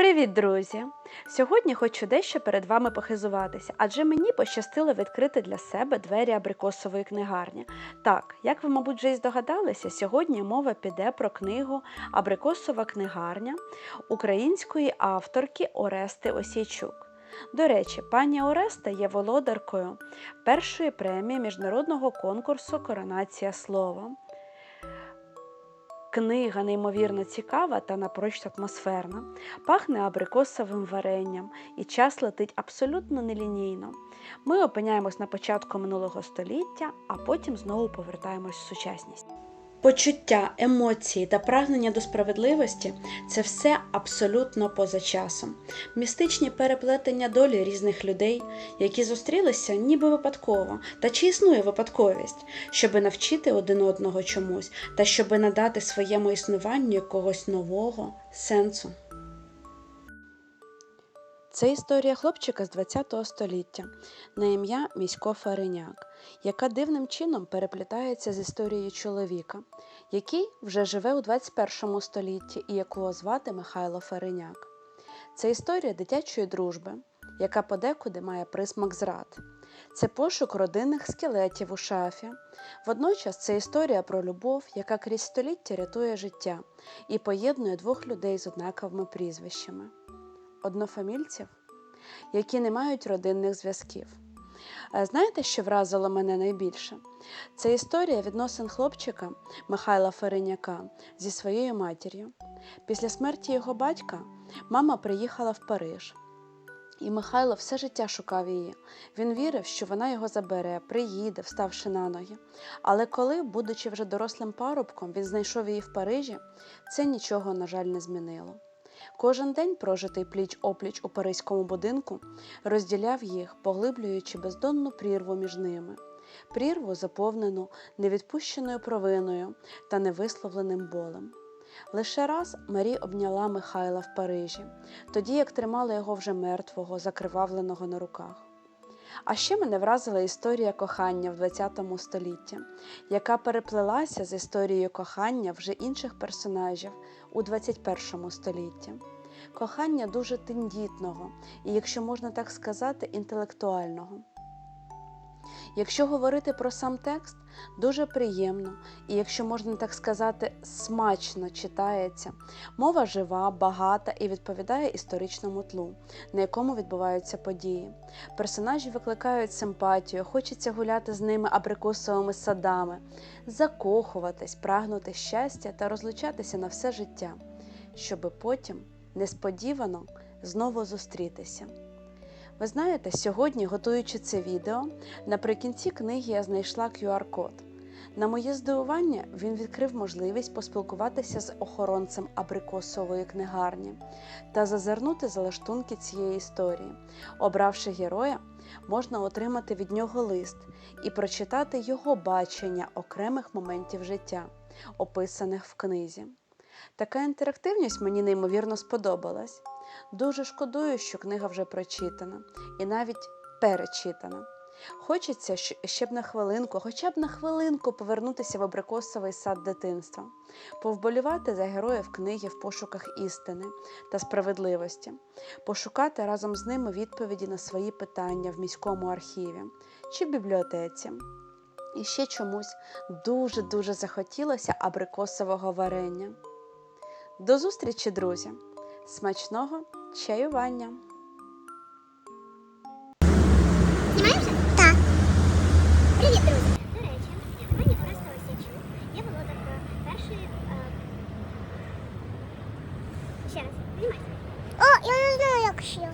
Привіт, друзі! Сьогодні хочу дещо перед вами похизуватися, адже мені пощастило відкрити для себе двері абрикосової книгарні. Так, як ви, мабуть, вже й здогадалися, сьогодні мова піде про книгу Абрикосова книгарня української авторки Орести Осійчук. До речі, пані Ореста є володаркою першої премії міжнародного конкурсу Коронація слова. Книга неймовірно цікава та напроч атмосферна, пахне абрикосовим варенням, і час летить абсолютно нелінійно. Ми опиняємось на початку минулого століття, а потім знову повертаємось в сучасність. Почуття, емоції та прагнення до справедливості це все абсолютно поза часом. Містичні переплетення долі різних людей, які зустрілися ніби випадково, та чи існує випадковість, щоби навчити один одного чомусь, та щоби надати своєму існуванню якогось нового сенсу. Це історія хлопчика з ХХ століття на ім'я Місько Фареняк, яка дивним чином переплітається з історією чоловіка, який вже живе у 21 столітті і якого звати Михайло Фареняк. Це історія дитячої дружби, яка подекуди має присмак зрад. Це пошук родинних скелетів у шафі. Водночас це історія про любов, яка крізь століття рятує життя і поєднує двох людей з однаковими прізвищами однофамільців, які не мають родинних зв'язків. Е, Знаєте, що вразило мене найбільше? Це історія відносин хлопчика Михайла Ференяка зі своєю матір'ю. Після смерті його батька мама приїхала в Париж. І Михайло все життя шукав її. Він вірив, що вона його забере, приїде, вставши на ноги. Але коли, будучи вже дорослим парубком, він знайшов її в Парижі, це нічого, на жаль, не змінило. Кожен день, прожитий пліч опліч у паризькому будинку, розділяв їх, поглиблюючи бездонну прірву між ними, прірву, заповнену невідпущеною провиною та невисловленим болем. Лише раз Марі обняла Михайла в Парижі, тоді як тримала його вже мертвого, закривавленого на руках. А ще мене вразила історія кохання в ХХ столітті, яка переплелася з історією кохання вже інших персонажів у 21 столітті. Кохання дуже тендітного і, якщо можна так сказати, інтелектуального. Якщо говорити про сам текст, дуже приємно і, якщо можна так сказати, смачно читається. Мова жива, багата і відповідає історичному тлу, на якому відбуваються події. Персонажі викликають симпатію, хочеться гуляти з ними абрикосовими садами, закохуватись, прагнути щастя та розлучатися на все життя, щоби потім несподівано знову зустрітися. Ви знаєте, сьогодні, готуючи це відео, наприкінці книги я знайшла QR-код. На моє здивування, він відкрив можливість поспілкуватися з охоронцем абрикосової книгарні та зазирнути залаштунки цієї історії. Обравши героя, можна отримати від нього лист і прочитати його бачення окремих моментів життя, описаних в книзі. Така інтерактивність мені неймовірно сподобалась. Дуже шкодую, що книга вже прочитана і навіть перечитана. Хочеться ще б на хвилинку, хоча б на хвилинку повернутися в абрикосовий сад дитинства, повболівати за героїв книги в пошуках істини та справедливості, пошукати разом з ними відповіді на свої питання в міському архіві чи в бібліотеці. І ще чомусь дуже-дуже захотілося абрикосового варення. До зустрічі, друзі! Смачного чаювання! Знімаєш? Так. Привіт, друзі! До речі, пані Ореста Осічук є володаркою першої. Е... О, я не знаю, як ще.